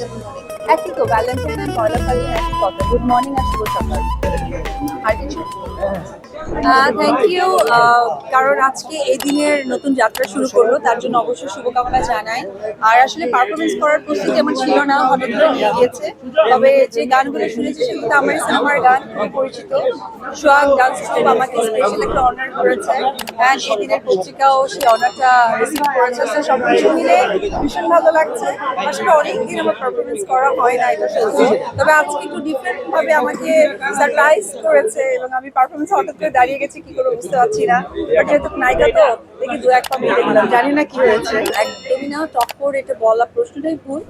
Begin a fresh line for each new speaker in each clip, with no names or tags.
উদযাপন করে
একই তো ভ্যালেন্টাইন আর পয়লা ফাল্গুন একই কথা গুড মর্নিং আর শুভ সকাল আর কিছু থ্যাংক ইউ কারণ আজকে এই দিনের নতুন যাত্রা শুরু করল, তার জন্য অবশ্যই শুভকামনা জানাই। আর আসলে পারফরমেন্স করার প্রস্তুতি আমার ছিল না, হঠাৎ করে গিয়েছে। তবে যে গানগুলো শুনেছি, সেগুলো আমার সিনেমার গান, খুবই পরিচিত। সোহাগ ডান্স গ্রুপ আমাকে স্পেশাল একটা অনার করেছে। হ্যাঁ সেই দিনের পত্রিকাও সেই অনারটা রিসিভ করেছে। সব কিছু মিলে ভীষণ ভালো লাগছে। আসলে অনেকদিন আমার পারফরমেন্স করা হয় না এটা সত্যি তবে আজকে একটু ডিফারেন্ট ভাবে আমাকে সারপ্রাইজ করেছে এবং আমি পারফরমেন্স হঠাৎ করে দাঁড়িয়ে গেছি, কি করে বুঝতে পারছি না। বাট যেহেতু নায়িকা তো, দেখি দু এক পা মিলে দিলাম, জানি না কি হয়েছে। একদমই না, টক্কর এটা বলা প্রশ্নটাই ভুল।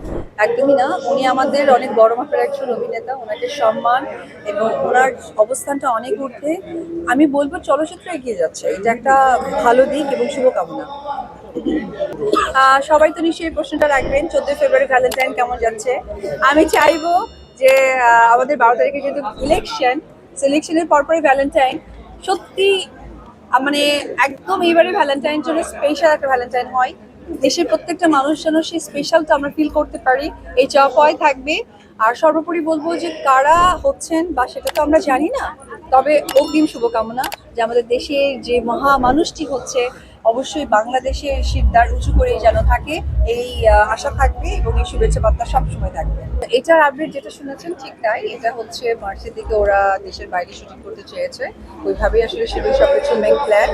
একদমই না, উনি আমাদের অনেক বড় মাপের একজন অভিনেতা, ওনাকে সম্মান এবং ওনার অবস্থানটা অনেক ঊর্ধ্বে। আমি বলব চলচ্চিত্র এগিয়ে যাচ্ছে, এটা একটা ভালো দিক এবং শুভকামনা। সবাই তো নিশ্চয়ই প্রশ্নটা রাখবেন, চোদ্দই ফেব্রুয়ারি ভ্যালেন্টাইন কেমন যাচ্ছে? আমি চাইব যে আমাদের বারো তারিখে যেহেতু ইলেকশন সিলেকশনের পরপরই ভ্যালেন্টাইন সত্যি মানে একদম এইবারে ভ্যালেন্টাইন জন্য স্পেশাল একটা ভ্যালেন্টাইন হয়। দেশের প্রত্যেকটা মানুষ যেন সেই স্পেশালটা আমরা ফিল করতে পারি। এই চাপ হয় থাকবে। আর সর্বোপরি বলব যে কারা হচ্ছেন বা সেটা তো আমরা জানি না, তবে অগ্রিম শুভকামনা যে আমাদের দেশের যে মহা মানুষটি হচ্ছে অবশ্যই বাংলাদেশের শিরদার উঁচু করে যেন থাকে, এই আশা থাকবে এবং এই শুভেচ্ছা বার্তা সবসময় থাকবে। এটার আপডেট যেটা শুনেছেন ঠিক তাই, এটা হচ্ছে মার্চের দিকে ওরা দেশের বাইরে শুটিং করতে চেয়েছে। ওইভাবেই আসলে শিডিউল সব কিছু মেক প্ল্যান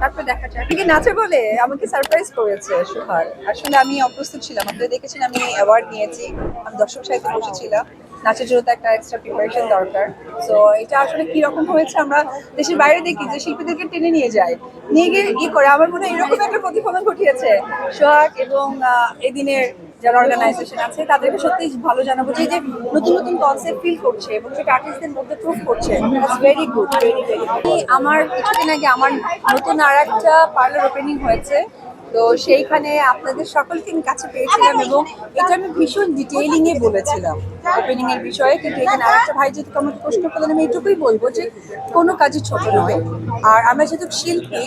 তারপর দেখা যায় আপনি নাচে বলে আমাকে সারপ্রাইজ করেছে সুহার আসলে আমি অপ্রস্তুত ছিলাম। আপনারা দেখেছেন আমি অ্যাওয়ার্ড নিয়েছি। আমি দর্শক সাহিত্যে বসেছিলাম। নাচের জন্য তো একটা এক্সট্রা প্রিপারেশন দরকার। তো এটা আসলে কি রকম হয়েছে আমরা দেশের বাইরে দেখি যে শিল্পীদেরকে টেনে নিয়ে যায়, নিয়ে গিয়ে ই করে। আমার মনে হয় এরকম একটা প্রতিফলন ঘটিয়েছে সোহাগ এবং এদিনের যারা অর্গানাইজেশন আছে, তাদেরকে সত্যি ভালো জানাব যে যে নতুন নতুন কনসেপ্ট ফিল করছে এবং সেটা আর্টিস্টদের মধ্যে প্রুভ করছে ভেরি গুড ভেরি ভেরি আমার কিছুদিন আগে আমার নতুন আর একটা পার্লার ওপেনিং হয়েছে তো সেইখানে আপনাদের সকলকে আমি কাছে পেয়েছিলাম এবং এটা আমি ভীষণ ডিটেইলিং এ বলেছিলাম। ওপেনিং এর বিষয়ে, কিন্তু এখানে আরেকটা ভাই যেহেতু আমাকে প্রশ্ন করলেন, আমি এটুকুই বলব যে কোনো কাজই ছোট নয়। আর আমরা যেহেতু শিল্পী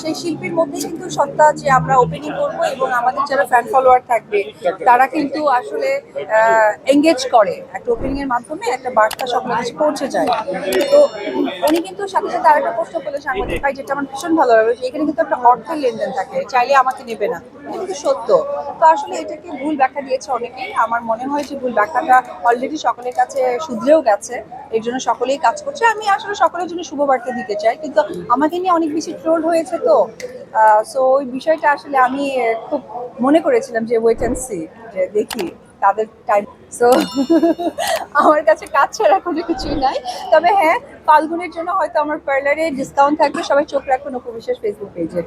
সেই শিল্পীর মধ্যে কিন্তু সত্তা যে আমরা ওপেনিং করব এবং আমাদের যারা ফ্যান ফলোয়ার থাকবে, তারা কিন্তু আসলে এঙ্গেজ করে। একটা ওপেনিং এর মাধ্যমে একটা বার্তা সকলের কাছে পৌঁছে যায়। তো উনি কিন্তু সাথে সাথে আরেকটা প্রশ্ন করলেন সাংবাদিক ভাই, যেটা আমার ভীষণ ভালো লাগে যে এখানে কিন্তু একটা অর্থের লেনদেন থাকে। চাইলে আমাকে নেবে না। এটা কিন্তু সত্য। তো আসলে এটাকে ভুল ব্যাখ্যা দিয়েছে অনেকেই। আমার মনে হয় যে ভুল ব্যাখ্যাটা অলরেডি সকলের কাছে শুধরেও গেছে। এর জন্য সকলেই কাজ করছে। আমি আসলে সকলের জন্য শুভ বার্তা দিতে চাই। কিন্তু আমাকে নিয়ে অনেক বেশি ট্রোল হয়েছে তো। সো ওই বিষয়টা আসলে আমি খুব মনে করেছিলাম যে ওয়েট অ্যান্ড সি যে দেখি তাদের টাইম সো আমার কাছে কাজ ছাড়া কোনো কিছুই নাই। তবে হ্যাঁ ফাল্গুনের জন্য হয়তো আমার পার্লারে ডিসকাউন্ট থাকবে, সবাই চোখ রাখবেন উপবিশ্বাস ফেসবুক পেজে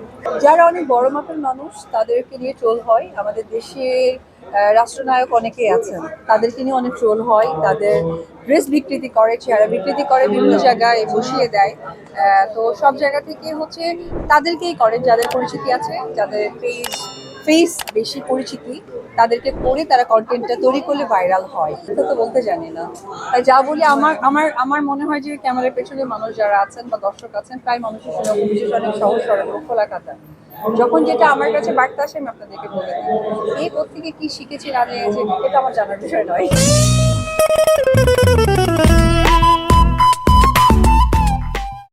যারা অনেক বড় মাপের মানুষ, তাদেরকে নিয়ে ট্রোল হয়। আমাদের দেশে রাষ্ট্রনায়ক অনেকেই আছেন। তাদেরকে নিয়ে অনেক ট্রোল হয়। তাদের ড্রেস বিকৃতি করে, চেহারা বিকৃতি করে বিভিন্ন জায়গায় বসিয়ে দেয়। তো সব জায়গা থেকে হচ্ছে তাদেরকেই করে যাদের পরিচিতি আছে, যাদের পেজ ফেস বেশি পরিচিতি। তাদেরকে করে তারা কন্টেন্টটা তৈরি করলে ভাইরাল হয়। এটা তো বলতে জানি না। তাই যা বলি, আমার আমার আমার মনে হয় যে ক্যামেরার পেছনে মানুষ যারা আছেন বা দর্শক আছেন, প্রায় মানুষের সঙ্গে বিশেষ অনেক সহজ, সরল খোলা যখন যেটা আমার কাছে বার্তা আসে, আমি আপনাদেরকে বলে দিই। এই থেকে কি শিখেছি না যে এটা আমার জানার বিষয় নয়।